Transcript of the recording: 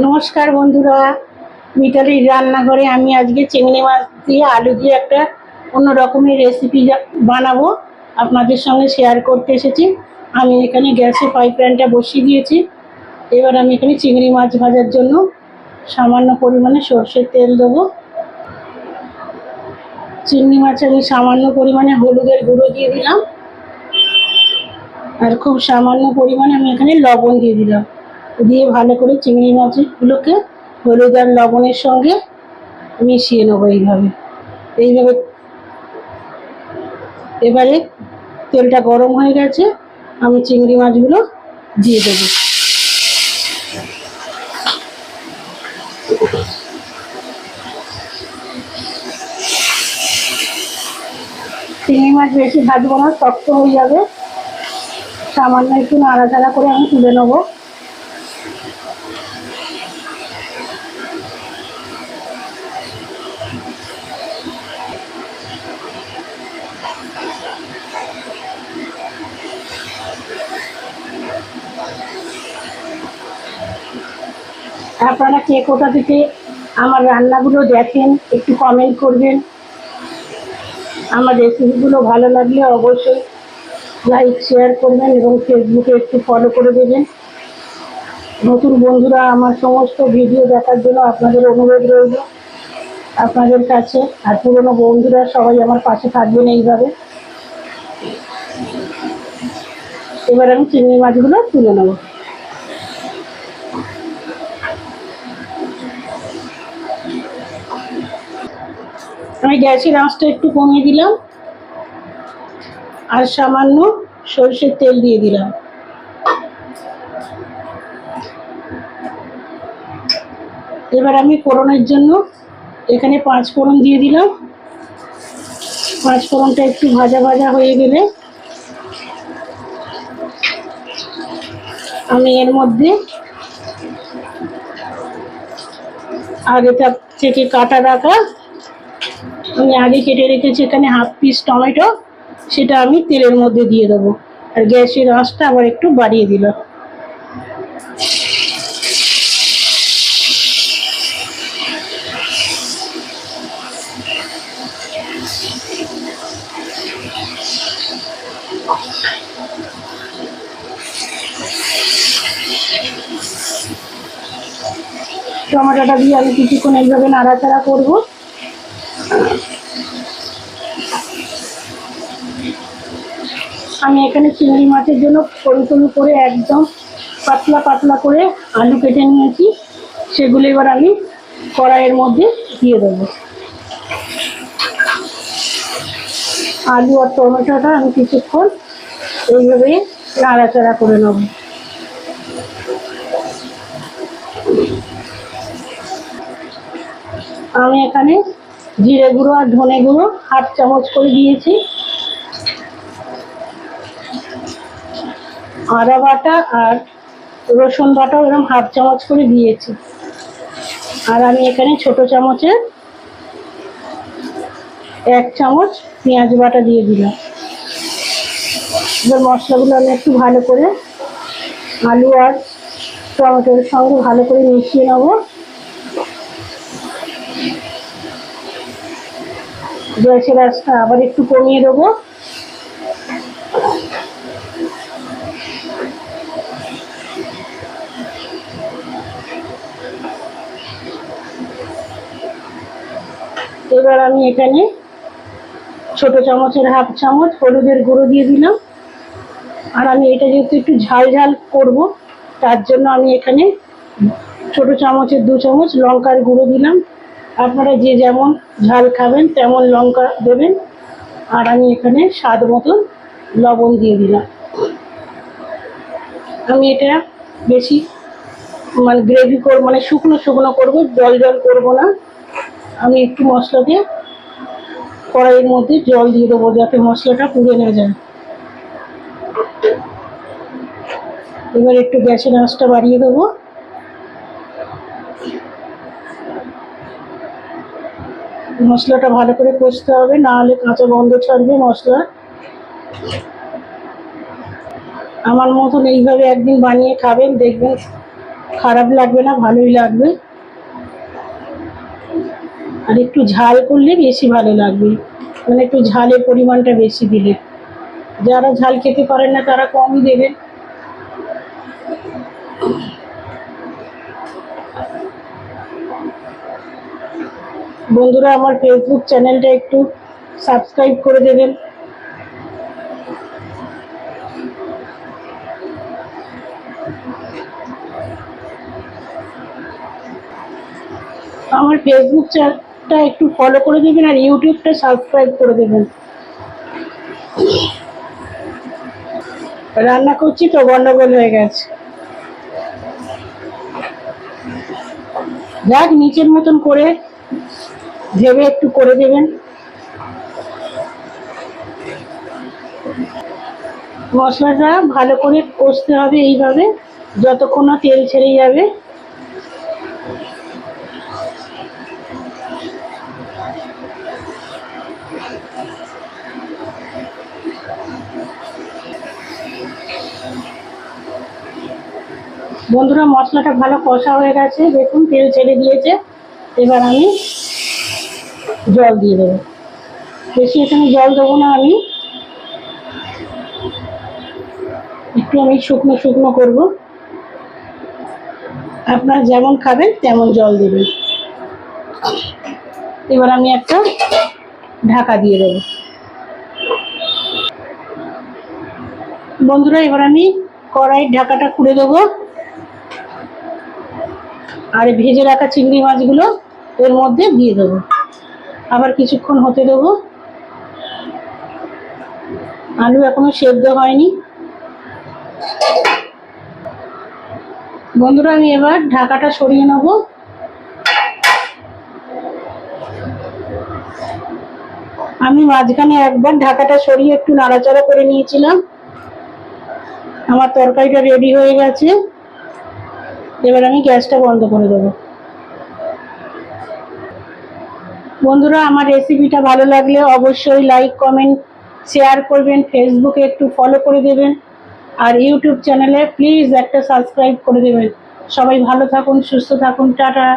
নমস্কার বন্ধুরা, মিতালির রান্নাঘরে আমি আজকে চিংড়ি মাছ দিয়ে আলু দিয়ে একটা অন্য রকমের রেসিপি বানাবো। আপনাদের সঙ্গে শেয়ার করতে এসেছি। আমি এখানে গ্যাসে ফ্রাই প্যানটা বসিয়ে দিয়েছি। এবার আমি এখানে চিংড়ি মাছ ভাজার জন্য সামান্য পরিমাণে সর্ষের তেল দেবো। চিংড়ি মাছ আমি সামান্য পরিমাণে হলুদের গুঁড়ো দিয়ে দিলাম। আর খুব সামান্য পরিমাণে আমি এখানে লবণ দিয়ে দিলাম। দিয়ে ভালো করে চিংড়ি মাছগুলোকে হলুদ আর লবণের সঙ্গে মিশিয়ে নেব এইভাবে। এইভাবে এবারে তেলটা গরম হয়ে গেছে, আমি চিংড়ি মাছগুলো দিয়ে দেবো। চিংড়ি মাছ বেশি ভাজবো না, শক্ত হয়ে যাবে। সামান্য একটু নাড়াচাড়া করে আমি তুলে নেব। আপনারা কে কোথা থেকে আমার রান্নাগুলো দেখেন, একটু কমেন্ট করবেন। আমার রেসিপিগুলো ভালো লাগলে অবশ্যই লাইক শেয়ার করবেন এবং ফেসবুকে একটু ফলো করে দেবেন। নতুন বন্ধুরা, আমার সমস্ত ভিডিও দেখার জন্য আপনাদের অনুরোধ রইল। আপনাদের কাছে আর পুরনো বন্ধুরা সবাই আমার পাশে থাকবেন এইভাবে। এবার আমি চিংড়ি মাছগুলো তুলে নেব। আমি গ্যাসের আঁচটা একটু কমিয়ে দিলাম। আর সামান্য সরষের তেল দিয়ে দিলাম। এবার আমি ফোড়নের জন্য এখানে পাঁচ ফোড়ন দিয়ে দিলাম। পাঁচ ফোড়নটা একটু ভাজা ভাজা হয়ে গেলে আমি এর মধ্যে আগেটা থেকে কাটা রাখা আমি আগে কেটে রেখেছি, এখানে হাফ পিস টমেটো, সেটা আমি তেলের মধ্যে দিয়ে দেবো। আর গ্যাসের আঁচটা আবার একটু বাড়িয়ে দিলাম টমেটোটা দিয়ে আমি কিছুক্ষণ এইভাবে নাড়াচাড়া করব। আমি এখানে চিংড়ি মাছের জন্য সরু সরু করে একদম পাতলা পাতলা করে আলু কেটে নিয়েছি। সেগুলো এবার আমি কড়াইয়ের মধ্যে দিয়ে দেবো। আলু আর টমেটোটা আমি কিছুক্ষণ এইভাবে নাড়াচাড়া করে নেব। আমি এখানে জিরে গুঁড়ো আর ধনে গুঁড়ো হাফ চামচ করে দিয়েছি। আদা বাটা আর রসুন বাটাও এরকম হাফ চামচ করে দিয়েছি। আর আমি এখানে ছোট চামচে এক চামচ পেঁয়াজ বাটা দিয়ে দিলাম। এবার মশলাগুলো আমি একটু ভালো করে আলু আর টমেটোর সঙ্গে ভালো করে মিশিয়ে নেব। গ্যাসের আঁচটা আবার একটু কমিয়ে দেবো। এবার আমি এখানে ছোট চামচের হাফ চামচ হলুদের গুঁড়ো দিয়ে দিলাম। আর আমি এটা যেহেতু একটু ঝাল ঝাল করব, তার জন্য আমি এখানে ছোট চামচের দু চামচ লঙ্কার গুঁড়ো দিলাম। আপনারা যে যেমন ঝাল খাবেন তেমন লঙ্কা দেবেন। আর আমি এখানে স্বাদ মতন লবণ দিয়ে দিলাম। আমি এটা বেশি মানে গ্রেভি করব মানে শুকনো শুকনো করব, জল জল করব না। আমি একটু মশলা দিয়ে কড়াইয়ের মধ্যে জল দিয়ে দেবো যাতে মশলাটা পুড়ে না যায়। এবার একটু গ্যাসের আঁচটা বাড়িয়ে দেবো। মশলাটা ভালো করে কষতে হবে, না হলে কাঁচা গন্ধ ছাড়বে মশলা। আমার মতন এইভাবে একদিন বানিয়ে খাবেন, দেখবেন খারাপ লাগবে না, ভালোই লাগবে। আর একটু ঝাল করলে বেশি ভালো লাগবে। মানে একটু ঝালের পরিমাণটা বেশি দিলে। যারা ঝাল খেতে পারেন না, তারা কমই দেবেন। বন্ধুরা, আমার ফেসবুক চ্যানেলটা একটু সাবস্ক্রাইব করে দেবেন। আমার ফেসবুক চ্যানেলটা একটু ফলো করে দেবেন আর ইউটিউবটা সাবস্ক্রাইব করে দেবেন। রান্না করছি তো, গন্ডগোল হয়ে গেছে। যাক, নিচের মতন করে ভেবে একটু করে দেবেন। মশলাটা ভালো করে কষতে হবে এইভাবে, যতক্ষণ তেল ছেড়ে যাবে। বন্ধুরা, মশলাটা ভালো কষা হয়ে গেছে। দেখুন, তেল ছেড়ে দিয়েছে। এবার আমি জল দিয়ে দেবো। বেশি এখানে জল দেবো না আমি। একটু আমি শুকনো শুকনো করব। আপনারা যেমন খাবেন, তেমন জল দেবেন। এবার আমি একটা ঢাকা দিয়ে দেবো। বন্ধুরা, এবার আমি কড়াইয়ের ঢাকাটা খুলে দেবো। আর ভেজে রাখা চিংড়ি মাছগুলো এর মধ্যে দিয়ে দেবো। আবার কিছুক্ষণ হতে দেবো। আলু এখনও সেদ্ধ হয়নি। বন্ধুরা, আমি এবার ঢাকাটা সরিয়ে নেব। আমি মাঝখানে একবার ঢাকাটা সরিয়ে একটু নাড়াচাড়া করে নিয়েছিলাম। আমার তরকারিটা রেডি হয়ে গেছে। এবার আমি গ্যাসটা বন্ধ করে দেবো। বন্ধুরা, আমার রেসিপিটা ভালো লাগলে অবশ্যই লাইক কমেন্ট শেয়ার করবেন ফেসবুকে একটু ফলো করে দেবেন, আর ইউটিউব চ্যানেলে প্লিজ একটা সাবস্ক্রাইব করে দেবেন। সবাই ভালো থাকুন, সুস্থ থাকুন, টাটা।